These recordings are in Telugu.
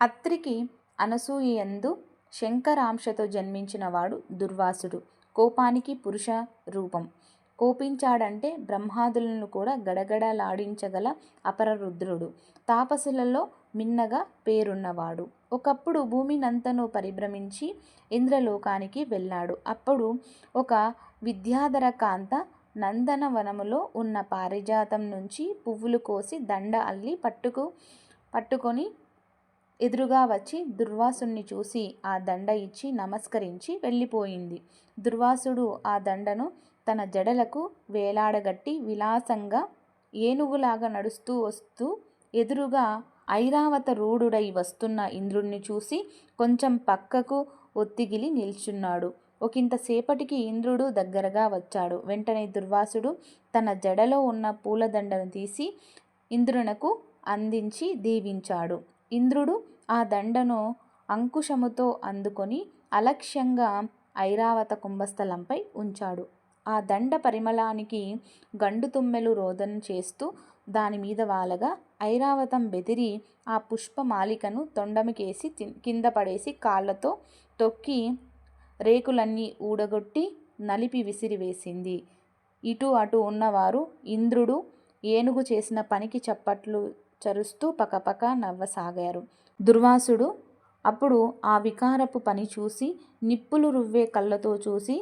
అత్రికి అనసూయందు శంకరాంశతో జన్మించినవాడు దుర్వాసుడు. కోపానికి పురుష రూపం. కోపించాడంటే బ్రహ్మాదులను కూడా గడగడలాడించగల అపరరుద్రుడు తాపసులలో మిన్నగా పేరున్నవాడు. ఒకప్పుడు భూమినంతను పరిభ్రమించి ఇంద్రలోకానికి వెళ్ళాడు. అప్పుడు ఒక విద్యాధర కాంత నందనవనములో ఉన్న పారిజాతం నుంచి పువ్వులు కోసి దండ అల్లి పట్టుకు పట్టుకొని ఎదురుగా వచ్చి దుర్వాసుణ్ణి చూసి ఆ దండ ఇచ్చి నమస్కరించి వెళ్ళిపోయింది. దుర్వాసుడు ఆ దండను తన జడలకు వేలాడగట్టి విలాసంగా ఏనుగులాగా నడుస్తూ వస్తూ ఎదురుగా ఐరావత రూఢుడై వస్తున్న ఇంద్రుణ్ణి చూసి కొంచెం పక్కకు ఒత్తిగిలి నిల్చున్నాడు. ఒకంతసేపటికి ఇంద్రుడు దగ్గరగా వచ్చాడు. వెంటనే దుర్వాసుడు తన జడలో ఉన్న పూలదండను తీసి ఇంద్రునకు అందించి దీవించాడు. ఇంద్రుడు ఆ దండను అంకుశముతో అందుకొని అలక్ష్యంగా ఐరావత కుంభస్థలంపై ఉంచాడు. ఆ దండ పరిమళానికి గండుతుమ్మెలు రోదన చేస్తూ దానిమీద వాలగా ఐరావతం బెదిరి ఆ పుష్పమాలికను తొండమికేసి కింద పడేసి కాళ్ళతో తొక్కి రేకులన్నీ ఊడగొట్టి నలిపి విసిరివేసింది. ఇటు అటు ఉన్నవారు ఇంద్రుడు ఏనుగు చేసిన పనికి చప్పట్లు చరుస్తూ పకపక నవ్వసాగారు. దుర్వాసుడు అప్పుడు ఆ వికారపు పని చూసి నిప్పులు రువ్వే కళ్ళతో చూసి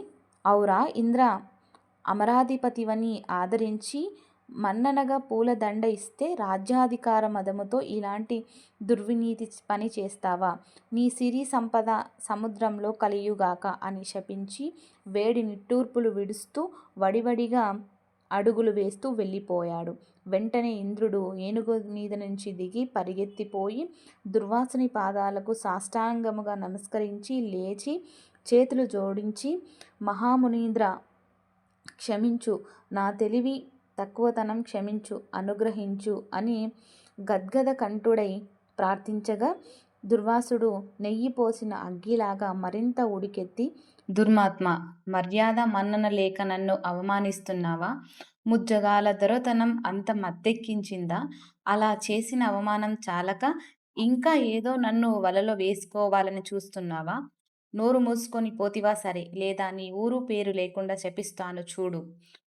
ఔరా ఇంద్ర అమరాధిపతివని ఆదరించి మన్ననగా పూలదండ ఇస్తే రాజ్యాధికార మదముతో ఇలాంటి దుర్వినీతి పని చేస్తావా? నీ సిరి సంపద సముద్రంలో కలియుగాక అని శపించి వేడి నిట్టూర్పులు విడుస్తూ వడివడిగా అడుగులు వేస్తూ వెళ్ళిపోయాడు. వెంటనే ఇంద్రుడు ఏనుగు మీద నుంచి దిగి పరిగెత్తిపోయి దుర్వాసుని పాదాలకు సాష్టాంగముగా నమస్కరించి లేచి చేతులు జోడించి మహామునీంద్ర క్షమించు. నా తెలివి తక్కువతనం క్షమించు. అనుగ్రహించు అని గద్గద కంఠుడై ప్రార్థించగా దుర్వాసుడు నెయ్యి పోసిన అగ్గిలాగా మరింత ఉడికెత్తి దుర్మాత్మ మర్యాద మన్నన లేక నన్ను అవమానిస్తున్నావా? ముజ్జగాల దొరతనం అంత మత్తెక్కించిందా? అలా చేసిన అవమానం చాలక ఇంకా ఏదో నన్ను వలలో వేసుకోవాలని చూస్తున్నావా? నోరు మూసుకొని పోతివా సరే! లేదా నీ ఊరు పేరు లేకుండా శపిస్తాను చూడు.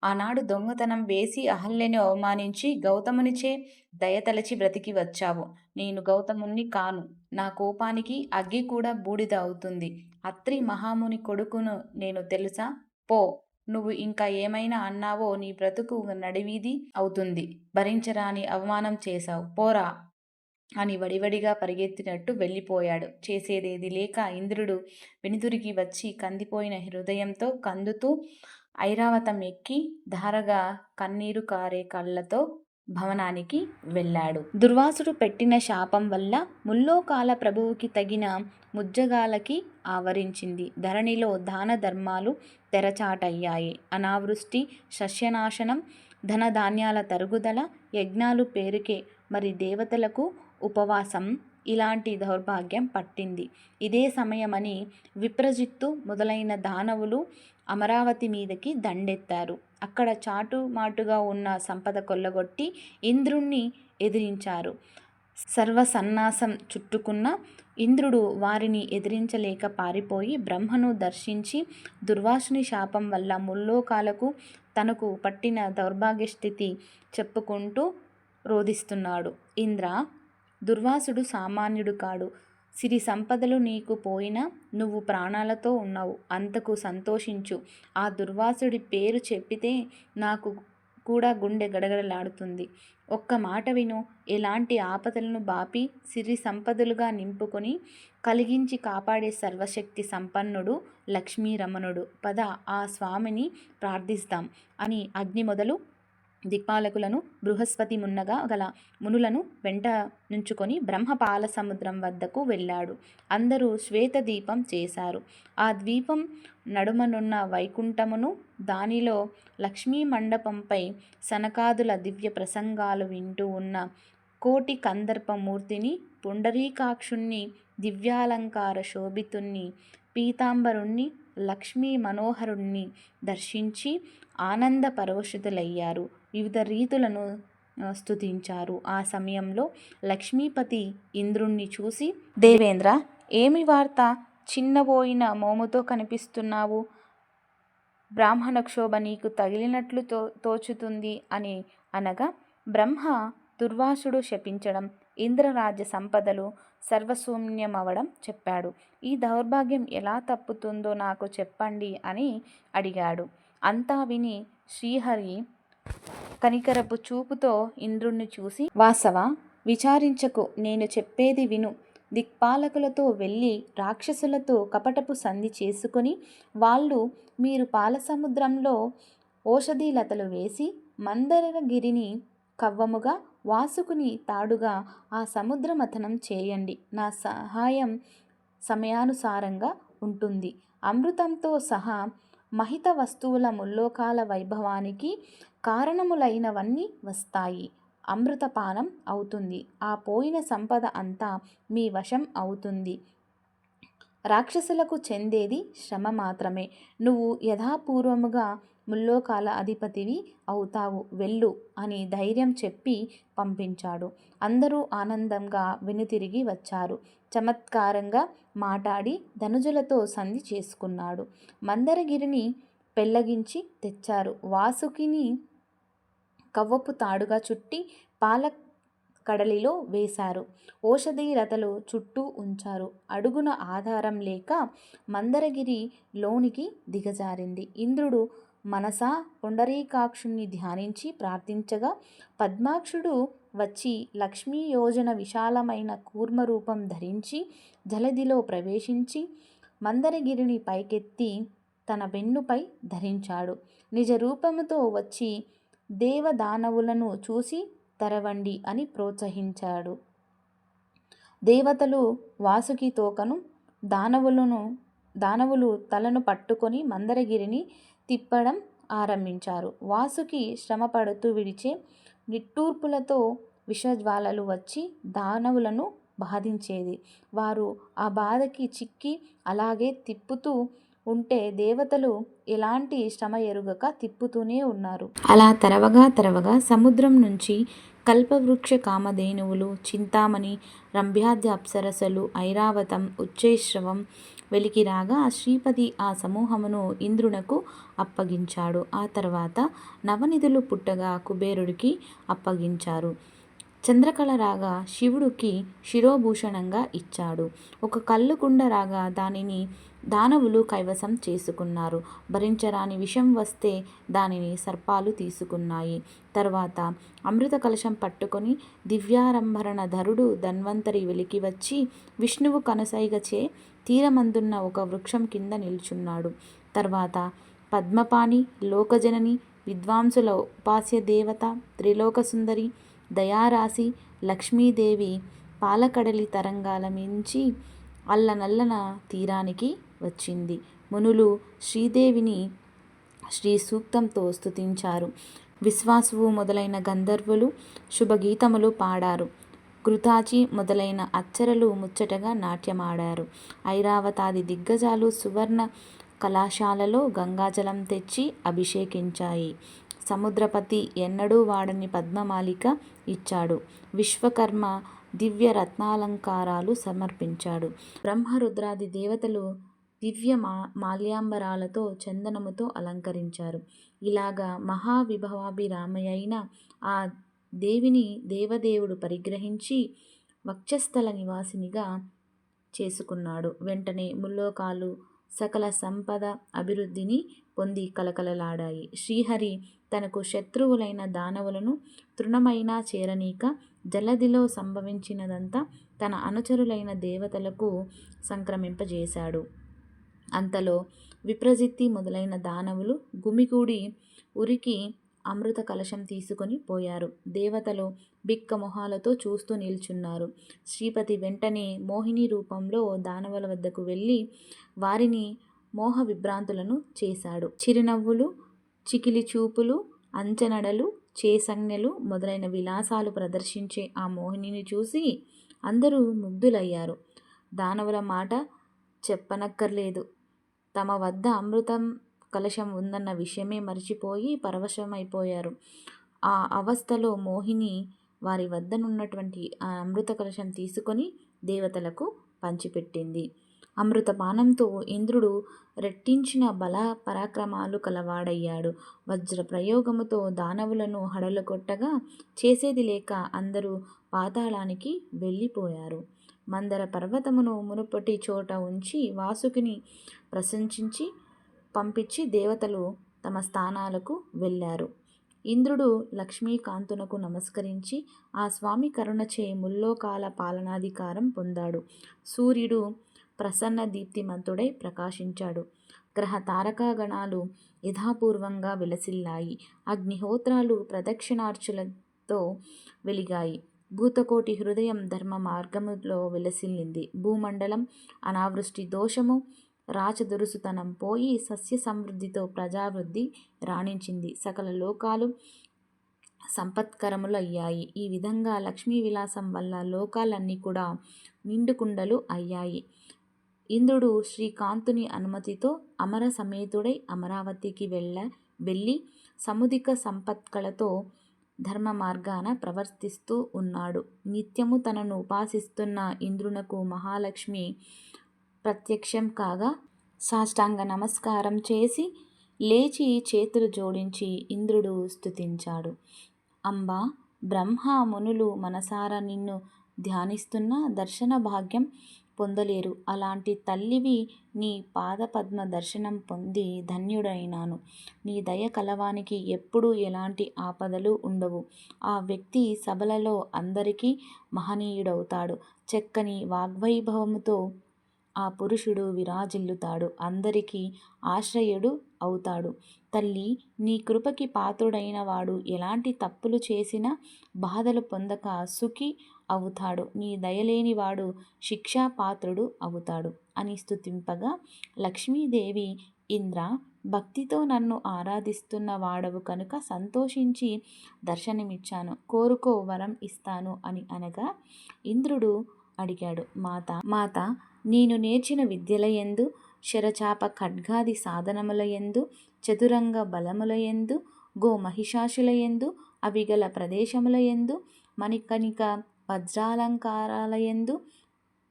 ఆనాడు దొంగతనం వేసి అహల్యని అవమానించి గౌతమునిచే దయతలచి బ్రతికి వచ్చావు. నేను గౌతముణ్ణి కాను. నా కోపానికి అగ్గి కూడా బూడిద అవుతుంది. అత్రి మహాముని కొడుకును నేను తెలుసా? పో! నువ్వు ఇంకా ఏమైనా అన్నావో నీ బ్రతుకు నడివీది అవుతుంది. భరించరాని అవమానం చేశావు. పోరా! అని వడివడిగా పరిగెత్తినట్టు వెళ్ళిపోయాడు. చేసేదేది లేక ఇంద్రుడు వెనుతురికి వచ్చి కందిపోయిన హృదయంతో కందుతూ ఐరావతం ఎక్కి ధారగా కన్నీరు కారే కళ్ళతో భవనానికి వెళ్ళాడు. దుర్వాసుడు పెట్టిన శాపం వల్ల ముల్లోకాల ప్రభువుకి తగిన ముజ్జగాలకి ఆవరించింది. ధరణిలో దాన ధర్మాలు తెరచాటయ్యాయి. అనావృష్టి, సస్యనాశనం, ధనధాన్యాల తరుగుదల, యజ్ఞాలు పేరుకే మరి దేవతలకు ఉపవాసం ఇలాంటి దౌర్భాగ్యం పట్టింది. ఇదే సమయమని విప్రజిత్తు మొదలైన దానవులు అమరావతి మీదకి దండెత్తారు. అక్కడ చాటుమాటుగా ఉన్న సంపద కొల్లగొట్టి ఇంద్రుణ్ణి ఎదిరించారు. సర్వసన్నాసం చుట్టుకున్న ఇంద్రుడు వారిని ఎదిరించలేక పారిపోయి బ్రహ్మను దర్శించి దుర్వాసుని శాపం వల్ల ముల్లోకాలకు తనకు పట్టిన దౌర్భాగ్యస్థితి చెప్పుకుంటూ రోధిస్తున్నాడు ఇంద్ర దుర్వాసుడు సామాన్యుడు కాడు. సిరి సంపదలు నీకు పోయినా నువ్వు ప్రాణాలతో ఉన్నావు. అంతకు సంతోషించు. ఆ దుర్వాసుడి పేరు చెప్పితే నాకు కూడా గుండె గడగడలాడుతుంది. ఒక్క మాట విను. ఎలాంటి ఆపదలను బాపి సిరి సంపదలుగా నింపుకొని కలిగించి కాపాడే సర్వశక్తి సంపన్నుడు లక్ష్మీరమణుడు. పద ఆ స్వామిని ప్రార్థిస్తాం అని అగ్ని మొదలు దిక్పాలకులను, బృహస్పతి మున్నగా గల మునులను వెంట నుంచుకొని బ్రహ్మపాల సముద్రం వద్దకు వెళ్ళాడు. అందరూ శ్వేత దీపం చేశారు. ఆ ద్వీపం నడుమనున్న వైకుంఠమును, దానిలో లక్ష్మీ మండపంపై సనకాదుల దివ్య ప్రసంగాలు వింటూ ఉన్న కోటి కందర్పమూర్తిని పుండరీకాక్షుణ్ణి, దివ్యాలంకార శోభితుణ్ణి, పీతాంబరుణ్ణి, లక్ష్మీ మనోహరుణ్ణి దర్శించి ఆనంద పరవశుతులయ్యారు వివిధ రీతులను స్తుతించారు. ఆ సమయంలో లక్ష్మీపతి ఇంద్రుణ్ణి చూసి దేవేంద్ర ఏమి వార్త? చిన్నబోయిన మోముతో కనిపిస్తున్నావు. బ్రాహ్మణ క్షోభ నీకు తగిలినట్లు తో తోచుతుంది అని అనగా బ్రహ్మ దుర్వాసుడు శపించడం ఇంద్రరాజ్య సంపదలు సర్వశూన్యమవడం చెప్పాడు. ఈ దౌర్భాగ్యం ఎలా తప్పుతుందో నాకు చెప్పండి అని అడిగాడు. అంతా విని శ్రీహరి కనికరపు చూపుతో ఇంద్రుణ్ణి చూసి వాసవ విచారించకు నేను చెప్పేది విను. దిక్పాలకులతో వెళ్ళి రాక్షసులతో కపటపు సంధి చేసుకొని వాళ్ళు మీరు పాలసముద్రంలో ఓషధీలతలు వేసి మందరగిరిని కవ్వముగా వాసుకుని తాడుగా ఆ సముద్ర మథనం చేయండి. నా సహాయం సమయానుసారంగా ఉంటుంది. అమృతంతో సహా మహిత వస్తువుల ముల్లోకాల వైభవానికి కారణములైనవన్నీ వస్తాయి. అమృతపానం అవుతుంది. ఆ పోయిన సంపద అంతా మీ వశం అవుతుంది. రాక్షసులకు చెందేది శ్రమ మాత్రమే. నువ్వు యథాపూర్వముగా ముల్లోకాల అధిపతివి అవుతావు వెళ్ళు అని ధైర్యం చెప్పి పంపించాడు. అందరూ ఆనందంగా వెనుతిరిగి వచ్చారు. చమత్కారంగా మాటాడి ధనుజులతో సంధి చేసుకున్నాడు. మందరగిరిని పెళ్ళగించి తెచ్చారు. వాసుకిని కవ్వపు తాడుగా చుట్టి పాలక్ కడలిలో వేశారు. ఓషధి రథలు చుట్టూ ఉంచారు. అడుగున ఆధారం లేక మందరగిరి లోనికి దిగజారింది. ఇంద్రుడు మనసా పొండరీకాక్షుణ్ణి ధ్యానించి ప్రార్థించగా పద్మాక్షుడు వచ్చి లక్ష్మీ యోజన విశాలమైన కూర్మ రూపం ధరించి జలదిలో ప్రవేశించి మందరగిరిని పైకెత్తి తన వెన్నుపై ధరించాడు. నిజ రూపముతో వచ్చి దేవదానవులను చూసి తరవండి అని ప్రోత్సహించాడు. దేవతలు వాసుకి తోకను దానవులను దానవులు తలను పట్టుకొని మందరగిరిని తిప్పడం ఆరంభించారు. వాసుకి శ్రమ పడుతూ విడిచే నిట్టూర్పులతో విషజ్వాలలు వచ్చి దానవులను బాధించేది. వారు ఆ బాధకి చిక్కి అలాగే తిప్పుతూ ఉంటే దేవతలు ఎలాంటి శ్రమ ఎరుగక తిప్పుతూనే ఉన్నారు. అలా తరవగా తరవగా సముద్రం నుంచి కల్పవృక్ష కామధేనువులు చింతామణి రంభ్యాద్య అప్సరసలు ఐరావతం ఉచ్చైశ్రవం వెలికి రాగా శ్రీపతి ఆ సమూహమును ఇంద్రునకు అప్పగించాడు. ఆ తర్వాత నవనిధులు పుట్టగా కుబేరుడికి అప్పగించారు. చంద్రకళ రాగా శివుడికి శిరోభూషణంగా ఇచ్చాడు. ఒక కళ్ళుకుండ రాగా దానిని దానవులు కైవసం చేసుకున్నారు. భరించరాని విషం వస్తే దానిని సర్పాలు తీసుకున్నాయి. తర్వాత అమృత కలశం పట్టుకొని దివ్యారంభరణ ధరుడు ధన్వంతరి వెలికి వచ్చి విష్ణువు కనసైగచే తీరమందున్న ఒక వృక్షం కింద నిల్చున్నాడు. తర్వాత పద్మపాణి లోకజనని విద్వాంసుల ఉపాస్య దేవత త్రిలోకసుందరి దయారాశి లక్ష్మీదేవి పాలకడలి తరంగాల మించి అల్లనల్లన తీరానికి వచ్చింది. మునులు శ్రీదేవిని శ్రీ సూక్తంతో స్తుతించారు. విశ్వాసువు మొదలైన గంధర్వులు శుభగీతములు పాడారు. కృతాచి మొదలైన అచ్చరలు ముచ్చటగా నాట్యమాడారు. ఐరావతాది దిగ్గజాలు సువర్ణ కళాశాలలో గంగాజలం తెచ్చి అభిషేకించాయి. సముద్రపతి ఎన్నడూ వాడని పద్మమాలిక ఇచ్చాడు. విశ్వకర్మ దివ్య రత్నాలంకారాలు సమర్పించాడు. బ్రహ్మరుద్రాది దేవతలు దివ్య మా మాల్యాంబరాలతో చందనముతో అలంకరించారు. ఇలాగా మహావిభవాభిరామయైన ఆ దేవిని దేవదేవుడు పరిగ్రహించి వక్షస్థల నివాసినిగా చేసుకున్నాడు. వెంటనే ముల్లోకాలు సకల సంపద అభివృద్ధిని పొంది కలకలలాడాయి. శ్రీహరి తనకు శత్రువులైన దానవులను తృణమైన చేరనీక జలదిలో సంభవించినదంతా తన అనుచరులైన దేవతలకు సంక్రమింపజేశాడు. అంతలో విప్రజిత్తి మొదలైన దానవులు గుమికూడి ఉరికి అమృత కలశం తీసుకొని పోయారు. దేవతలు బిక్క మొహాలతో చూస్తూ నిల్చున్నారు. శ్రీపతి వెంటనే మోహిని రూపంలో దానవుల వద్దకు వెళ్ళి వారిని మోహ విభ్రాంతులను చేశాడు. చిరునవ్వులు చికిలి చూపులు అంచనడలు చేసంజ్ఞలు మొదలైన విలాసాలు ప్రదర్శించే ఆ మోహినిని చూసి అందరూ ముగ్ధులయ్యారు. దానవుల మాట చెప్పనక్కర్లేదు. తమ వద్ద అమృతం కలశం ఉందన్న విషయమే మర్చిపోయి పరవశమైపోయారు. ఆ అవస్థలో మోహిని వారి వద్దనున్నటువంటి ఆ అమృత కలశం తీసుకొని దేవతలకు పంచిపెట్టింది. అమృతపానంతో ఇంద్రుడు రెట్టించిన బల పరాక్రమాలు కలవాడయ్యాడు. వజ్ర ప్రయోగముతో దానవులను హడలుగొట్టగా చేసేది లేక అందరూ పాతాళానికి వెళ్ళిపోయారు. మందర పర్వతమును మునుపటి చోట ఉంచి వాసుకిని ప్రశంసించి పంపించి దేవతలు తమ స్థానాలకు వెళ్ళారు. ఇంద్రుడు లక్ష్మీకాంతునకు నమస్కరించి ఆ స్వామి కరుణచే ముల్లోకాల పాలనాధికారం పొందాడు. సూర్యుడు ప్రసన్న దీప్తిమంతుడై ప్రకాశించాడు. గ్రహ తారకాగణాలు యథాపూర్వంగా విలసిల్లాయి. అగ్నిహోత్రాలు ప్రదక్షిణార్చులతో వెలిగాయి. భూతకోటి హృదయం ధర్మ మార్గములో విలసిల్లింది. భూమండలం అనావృష్టి దోషము రాచదురుసుతనం పోయి సస్య సమృద్ధితో ప్రజావృద్ధి రాణించింది. సకల లోకాలు సంపత్కరములయ్యాయి. ఈ విధంగా లక్ష్మీ విలాసం వల్ల లోకాలన్నీ కూడా నిండుకుండలు అయ్యాయి. ఇంద్రుడు శ్రీకాంతుని అనుమతితో అమర సమేతుడై అమరావతికి వెళ్ళ వెళ్ళి సముదిక సంపత్కలతో ధర్మ మార్గాన ప్రవర్తిస్తూ ఉన్నాడు. నిత్యము తనను ఉపాసిస్తున్న ఇంద్రునకు మహాలక్ష్మి ప్రత్యక్షం కాగా సాష్టాంగ నమస్కారం చేసి లేచి చేతులు జోడించి ఇంద్రుడు స్థుతించాడు అంబా బ్రహ్మ మునులు మనసారా నిన్ను ధ్యానిస్తున్న దర్శన భాగ్యం పొందలేరు. అలాంటి తల్లివి నీ పాదపద్మ దర్శనం పొంది ధన్యుడైనాను. నీ దయ కలవానికి ఎప్పుడూ ఎలాంటి ఆపదలు ఉండవు. ఆ వ్యక్తి సభలలో అందరికీ మహనీయుడవుతాడు. చక్కని వాగ్వైభవముతో ఆ పురుషుడు విరాజిల్లుతాడు. అందరికీ ఆశ్రయుడు అవుతాడు. తల్లి నీ కృపకి పాత్రుడైన వాడు ఎలాంటి తప్పులు చేసినా బాధలు పొందక సుఖి అవుతాడు. నీ దయలేని వాడు శిక్షా పాత్రుడు అవుతాడు అని స్థుతింపగా లక్ష్మీదేవి ఇంద్ర భక్తితో నన్ను ఆరాధిస్తున్న వాడవు కనుక సంతోషించి దర్శనమిచ్చాను. కోరుకో వరం ఇస్తాను అని అనగా ఇంద్రుడు అడిగాడు. మాత మాత నేను నేర్చిన విద్యలయందు శరచాప ఖడ్గాది సాధనములయందు చతురంగ బలములయందు గో మహిషాసులయందు అవిగల ప్రదేశములయందు మణికణిక వజ్రాలంకారాలయందు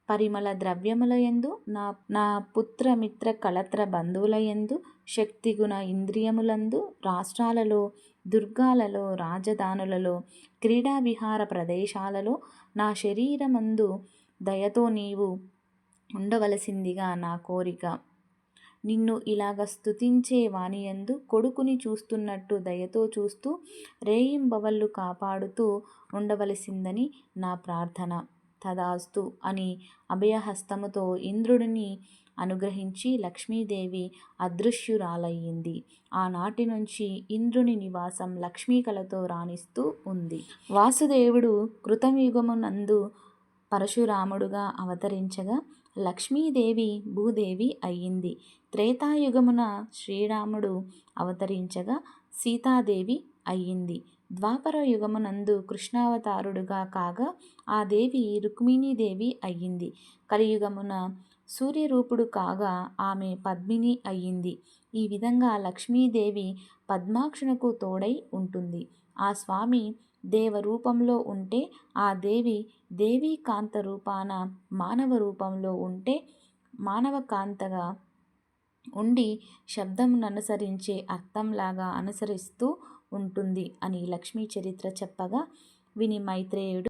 పరిమళ ద్రవ్యములయందు నా నా పుత్రమిత్ర కళత్ర బంధువులయందు శక్తిగుణ ఇంద్రియములందు రాష్ట్రాలలో దుర్గాలలో రాజధానులలో క్రీడా విహార ప్రదేశాలలో నా శరీరమందు దయతో నీవు ఉండవలసిందిగా నా కోరిక. నిన్ను ఇలాగ స్థుతించే వాణియందు కొడుకుని చూస్తున్నట్టు దయతో చూస్తూ రేయింబవళ్ళు కాపాడుతూ ఉండవలసిందని నా ప్రార్థన. తదాస్తు అని అభయహస్తముతో ఇంద్రుడిని అనుగ్రహించి లక్ష్మీదేవి అదృశ్యురాలయ్యింది. ఆనాటి నుంచి ఇంద్రుని నివాసం లక్ష్మీ కళతో రాణిస్తూ ఉంది. వాసుదేవుడు కృతయుగమునందు పరశురాముడుగా అవతరించగా లక్ష్మీదేవి భూదేవి అయ్యింది. త్రేతాయుగమున శ్రీరాముడు అవతరించగా సీతాదేవి అయ్యింది. ద్వాపర యుగమునందు కృష్ణావతారుడుగా కాగా ఆ దేవి రుక్మిణీదేవి అయ్యింది. కలియుగమున సూర్యరూపుడు కాగా ఆమె పద్మిని అయ్యింది. ఈ విధంగా లక్ష్మీదేవి పద్మాక్షునకు తోడై ఉంటుంది. ఆ స్వామి దేవరూపంలో ఉంటే ఆ దేవి దేవీ కాంత రూపాన మానవ రూపంలో ఉంటే మానవ కాంతగా ఉండి శబ్దమును అనుసరించే అర్థంలాగా అనుసరిస్తూ ఉంటుంది అని లక్ష్మీ చరిత్ర చెప్పగా విని మైత్రేయుడు